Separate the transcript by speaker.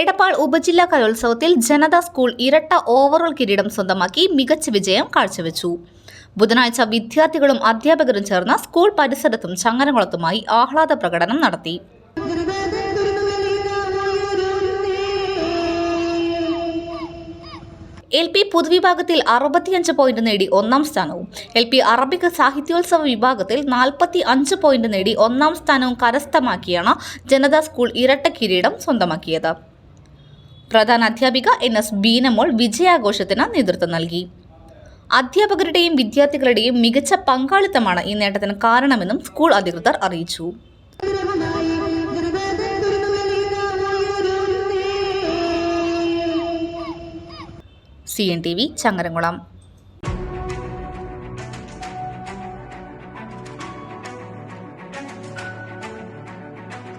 Speaker 1: എടപ്പാൾ ഉപജില്ലാ കലോത്സവത്തിൽ ജനതാ സ്കൂൾ ഇരട്ട ഓവറോൾ കിരീടം സ്വന്തമാക്കി മികച്ച വിജയം കാഴ്ചവെച്ചു. ബുധനാഴ്ച വിദ്യാർത്ഥികളും അധ്യാപകരും ചേർന്ന് സ്കൂൾ പരിസരത്തും ചങ്ങനകുളത്തുമായി ആഹ്ലാദ പ്രകടനം നടത്തി. എൽ പി പൊതുവിഭാഗത്തിൽ അറുപത്തിയഞ്ച് പോയിന്റ് നേടി ഒന്നാം സ്ഥാനവും. എൽ പി അറബിക് സാഹിത്യോത്സവ വിഭാഗത്തിൽ നാൽപ്പത്തി അഞ്ച് പോയിന്റ് നേടി ഒന്നാം സ്ഥാനവും കരസ്ഥമാക്കിയാണ് ജനതാ സ്കൂൾ ഇരട്ട കിരീടം സ്വന്തമാക്കിയത്. പ്രധാന അധ്യാപിക എൻ എസ് ബീനമോൾ വിജയാഘോഷത്തിന് നേതൃത്വം നൽകി. അധ്യാപകരുടെയും വിദ്യാർത്ഥികളുടെയും മികച്ച പങ്കാളിത്തമാണ് ഈ നേട്ടത്തിന് കാരണമെന്നും സ്കൂൾ അധികൃതർ അറിയിച്ചു. C N T V Changaramkulam